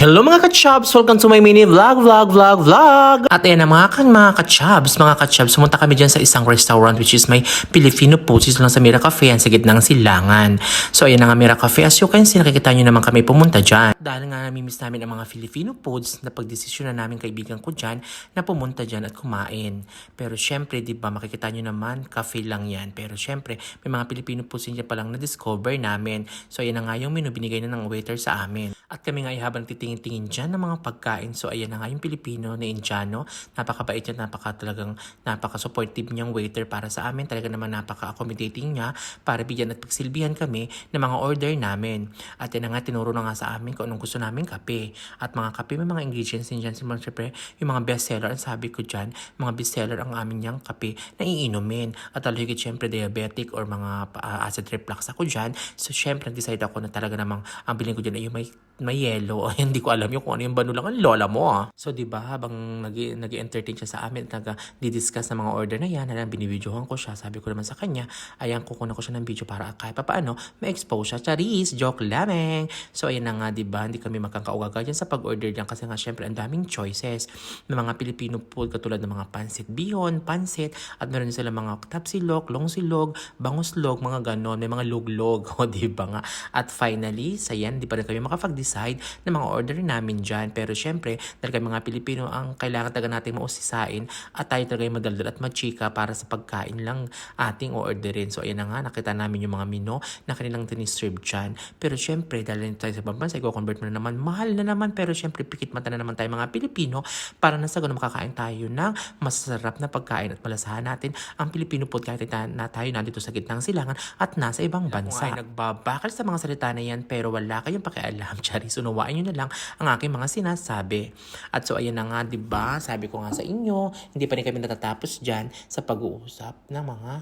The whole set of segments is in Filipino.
Hello mga kachabs! Welcome to my mini vlog, vlog, vlog, vlog! At ayan na mga, kan, mga kachabs, mga kachabs, sumunta kami dyan sa isang restaurant which is may Filipino food. Ito lang sa Mira Cafe, yan sa gitnang silangan. So ayan na nga Mira Cafe. As you can see, nakikita nyo naman kami pumunta dyan. Dahil nga namimiss namin ang mga Filipino foods, na pagdesisyon na namin kaibigan ko dyan na pumunta dyan at kumain. Pero syempre, di ba, makikita nyo naman, cafe lang yan. Pero syempre, may mga Filipino foods din palang na-discover namin. So ayan na nga yung menu binigay na ng waiter sa amin. At kami nga ay habang titingin-tingin dyan ng mga pagkain. So ayan na nga yung Pilipino na Indiano. Napakabait at napaka talagang napaka-supportive niyang waiter para sa amin. Talaga naman napaka-accommodating niya para bigyan at pagsilbihan kami ng mga order namin. At yan na nga tinuro na nga sa amin kung anong gusto namin kape. At mga kape may mga ingredients din dyan. Siyempre, yung mga bestseller, ang sabi ko dyan, mga bestseller ang amin niyang kape na iinumin. At lalo higit syempre diabetic or mga uh, acid reflux ako dyan. So syempre, nag-decide ako na talaga namang ang bilhin ko dyan ay yung may may yellow. Ay, hindi ko alam yung kung ano yung banulang ang lola mo ah. So, di ba, habang nag entertain siya sa amin, nag di-discuss ng mga order na yan, na binibidyohan ko siya, sabi ko naman sa kanya, ayan, kukunan ko siya ng video para kahit pa paano, ma-expose siya. Charis, joke lamang. So, ayan na nga, di ba, hindi kami makakaugaga dyan sa pag-order dyan kasi nga, syempre, ang daming choices ng mga Filipino food, katulad ng mga pansit bihon, pansit, at meron din sila mga tapsilog, longsilog, banguslog, mga ganon, may mga luglog, o di ba nga. At finally, sa yan, di pa rin kami makapag-decide ng mga order namin dyan. Pero syempre, dahil kami mga Pilipino, ang kailangan talaga natin mausisain at tayo talaga yung madaldal at machika para sa pagkain lang ating orderin. So ayan na nga, nakita namin yung mga menu na kanilang tiniserve dyan. Pero syempre, dahil tayo sa bansa, i-convert mo na naman, mahal na naman. Pero syempre, pikit mata na naman tayo mga Pilipino para na sa ganun makakain tayo ng masarap na pagkain at malasahan natin ang Pilipino food kahit na tayo nandito sa gitnang silangan at nasa ibang bansa. Ay nagbabakal sa mga salita na yan pero wala kayong pakialam. Charis, unawain nyo na lang ang aking mga sinasabi. At so ayan na nga, 'di ba? Sabi ko nga sa inyo, hindi pa rin kami natatapos diyan sa pag-uusap ng mga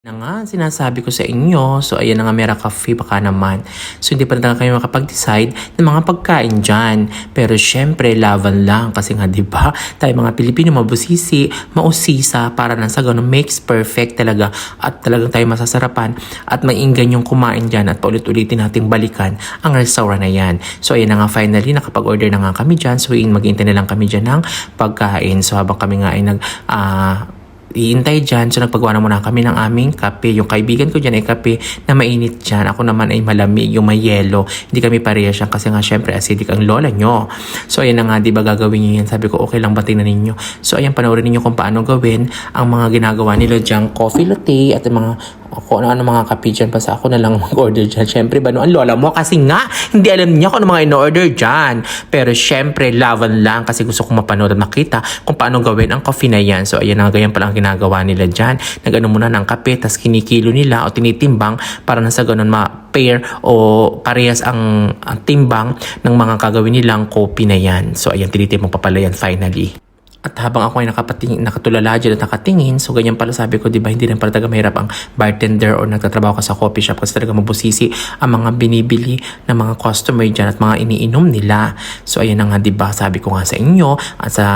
na nga, sinasabi ko sa inyo. So, ayan na nga, Mera Cafe, baka naman. So, hindi pa talaga kayo makapag-decide ng mga pagkain dyan. Pero, syempre, laban lang. Kasi nga, di ba, tayo mga Pilipino, mabusisi, mausisa, para na sa ganun, makes perfect talaga. At talagang tayo masasarapan. At mainggan yung kumain dyan. At paulit-ulitin nating balikan ang restaurant na yan. So, ayan na nga, finally, nakapag-order na nga kami dyan. So, maghintay na lang kami dyan ng pagkain. So, habang kami nga ay nag, ah, iintay dyan. So, nagpagawa na muna kami ng aming kape. Yung kaibigan ko dyan ay kape na mainit dyan. Ako naman ay malamig, yung may yelo. Hindi kami parehas yan kasi nga syempre acidic ang lola nyo. So, ayan na nga, di ba gagawin nyo yan? Sabi ko, okay lang ba tingnan ninyo? So, ayan, panoorin ninyo kung paano gawin ang mga ginagawa nila dyan. Coffee latte at mga ako ano, ano mga kape dyan. Basta ako na lang mag-order dyan. Syempre, ba no, ang lola mo? Kasi nga, hindi alam niya kung ano mga in-order dyan. Pero syempre, laban lang kasi gusto kong mapanood at makita kung paano gawin ang coffee na yan. So, ayan na ganyan pala ang ginagawa nila dyan. Nag-ano muna ng kape, tas kinikilo nila o tinitimbang para na sa ganun ma-pair o parehas ang, ang timbang ng mga kagawin nilang kopi na yan. So, ayan, tinitimbang pa pala yan finally. At habang ako ay nakapatingin, nakatulala dyan at nakatingin, so ganyan pala sabi ko, di ba, hindi rin pala talaga mahirap ang bartender or nagtatrabaho ka sa coffee shop kasi talaga mabusisi ang mga binibili ng mga customer dyan at mga iniinom nila. So ayan na nga, di ba, sabi ko nga sa inyo at sa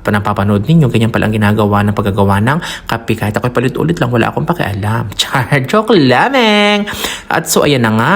panapapanood ninyo, ganyan pala ang ginagawa ng paggagawa ng kape. Kahit ako'y palit-ulit lang, wala akong pakialam. Char, joke lamang! At so, ayan na nga,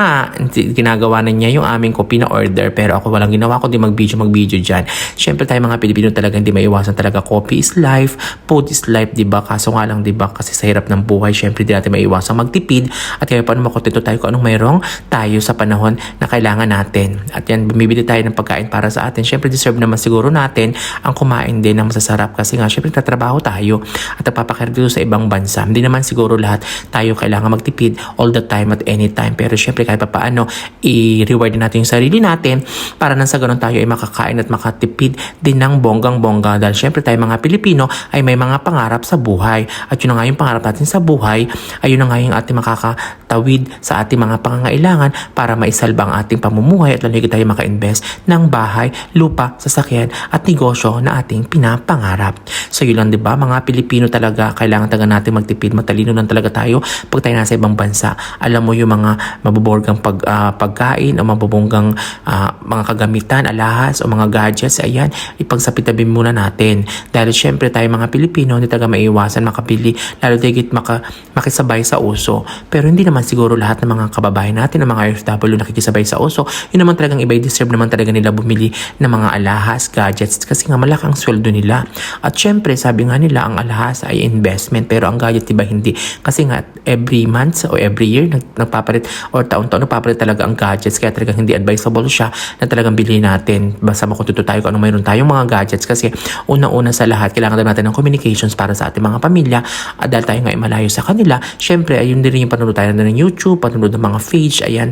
ginagawa na niya yung aming kopi na order. Pero ako walang ginawa, kundi mag-video, mag-video dyan. Siyempre tayo mga Pilipino talaga, hindi maiwasan talaga. Coffee is life, food is life, di ba? Kaso nga lang, di ba? Kasi sa hirap ng buhay, siyempre di natin maiwasan magtipid. At kaya paano makontento tayo kung anong mayroong tayo sa panahon na kailangan natin. At yan, bumibili tayo ng pagkain para sa atin. Siyempre, deserve naman siguro natin ang kumain din na masasarap kasi nga syempre tatrabaho tayo at nagpapakirap dito sa ibang bansa. Hindi naman siguro lahat tayo kailangan magtipid all the time at any time. Pero syempre kahit pa paano i-reward natin yung sarili natin para nang sa ganun tayo ay makakain at makatipid din ng bonggang-bongga. Dahil syempre tayo mga Pilipino ay may mga pangarap sa buhay. At yun na nga yung pangarap natin sa buhay ayun na nga yung ating makakatawid sa ating mga pangangailangan para maisalba ang ating pamumuhay at lalagay tayo maka-invest ng bahay, lupa, sasakyan at negosyo na ating pinag na pangarap. So yun lang 'di ba mga Pilipino talaga kailangan talaga natin magtipid matalino lang talaga tayo pag tayo nasa ibang bansa. Alam mo yung mga mabuborgang pag, ah, pagkain o mabubonggang ah, mga kagamitan, alahas o mga gadgets, ayan, ipagsapitabi muna natin. Dahil syempre tayo mga Pilipino, hindi talaga maiwasan makabili, lalo digit maka, makisabay sa uso. Pero hindi naman siguro lahat ng mga kababayan natin, ng mga OFW nakikisabay sa uso, yun naman talagang iba, deserve naman talaga nila bumili ng mga alahas, gadgets, kasi nga malaki ang sweldo nila. At syempre, sabi nga nila, ang alahas ay investment, pero ang gadget diba hindi. Kasi nga, every month o every year, nag, nagpapalit, or taon-taon, nagpapalit talaga ang gadgets, kaya talagang hindi advisable siya na talagang bilhin natin. Basta makututo tayo kung ano mayroon tayong mga gadgets, kasi unang-una sa lahat, kailangan natin ng communications para sa ating mga pamilya, at dahil tayo nga ay malayo sa kanila, syempre, ayun din rin yung panunod tayo ng YouTube, panunod ng mga page, ayan,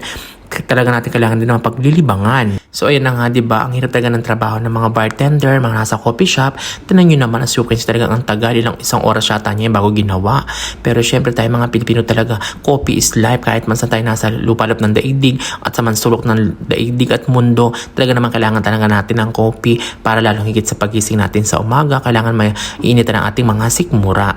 talaga natin kailangan din ng paglilibangan. So ayan na nga, 'di ba? Ang hirap talaga ng trabaho ng mga bartender, mga nasa coffee shop. Tingnan niyo naman can see talaga ang tagal, ilang isang oras yata niya bago ginawa. Pero syempre tayo mga Pilipino talaga, coffee is life kahit man saan tayo nasa lupalop ng daigdig at sa mansulok ng daigdig at mundo. Talaga naman kailangan talaga natin ng coffee para lalong higit sa pagising natin sa umaga. Kailangan may initan ang ating mga sikmura.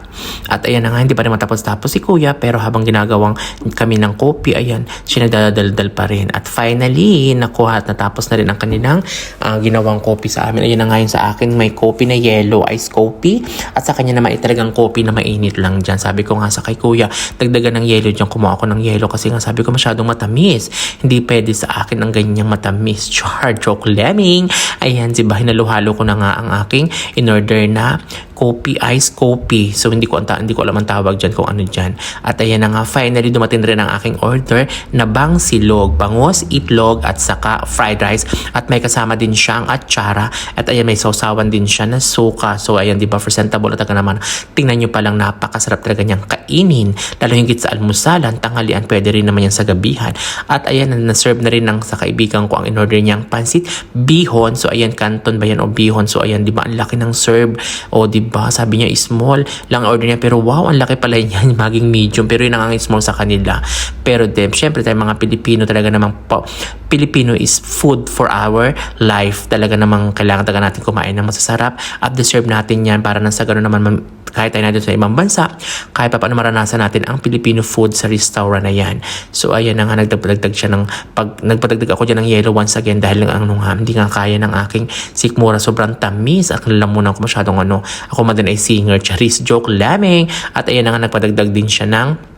At ayan na nga, hindi pa rin matapos-tapos si Kuya pero habang ginagawang kami ng coffee, ayan, siya nagdadaldal rin. At finally, nakuha at natapos na rin ang kanilang ah, ginawang coffee sa amin. Ayun na nga yun sa akin, may coffee na yellow, iced coffee. At sa kanya naman, ay talagang coffee na mainit lang dyan. Sabi ko nga sa kay kuya, dagdagan ng yellow dyan. Kumuha ako ng yellow kasi nga sabi ko masyadong matamis. Hindi pwede sa akin ang ganyang matamis. Char, joke lemming. Ayan, si ba, hinaluhalo ko na nga ang aking in-order na coffee, iced coffee. So, hindi ko, anta, hindi ko alam ang tawag dyan kung ano dyan. At ayan na nga, finally dumating rin ang aking order na bang silog, bangos, itlog, at saka fried rice. At may kasama din siyang atsara. At ayan, may sausawan din siya na suka. So, ayan, di ba, presentable at naman. Tingnan nyo palang napakasarap talaga niyang kainin. Lalo higit sa almusalan, tanghalian, pwede rin naman yan sa gabihan. At ayan, na-serve na rin ng sa kaibigan ko ang in-order niyang pansit bihon. So, ayan, canton ba yan o bihon? So, ayan, di ba, ang laki ng serve. O, di ba, sabi niya small lang order niya. Pero wow, ang laki pala niya, maging medium. Pero yun ang small sa kanila. Pero dem, syempre tayo mga Pilipino talaga namang po, Filipino is food for our life. Talaga namang kailangan talaga natin kumain ng masasarap at deserve natin yan para nang sa ganun naman kahit tayo natin sa ibang bansa, kahit pa paano maranasan natin ang Filipino food sa restaurant na yan. So ayan na nga, nagdagdag siya ng, pag, nagpadagdag ako dyan ng yellow once again dahil lang ano nga, hindi nga kaya ng aking sikmura. Sobrang tamis at lalamunan ko masyadong ano. Ako man din ay singer, charis, joke, laming. At ayan na nga, nagpadagdag din siya ng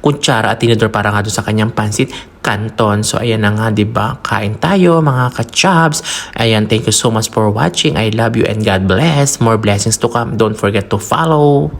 kutsara at tinidor para nga doon sa kanyang pansit canton. So ayan na nga, 'di ba? Kain tayo mga ka-chubs. Ayan, thank you so much for watching. I love you and God bless. More blessings to come. Don't forget to follow.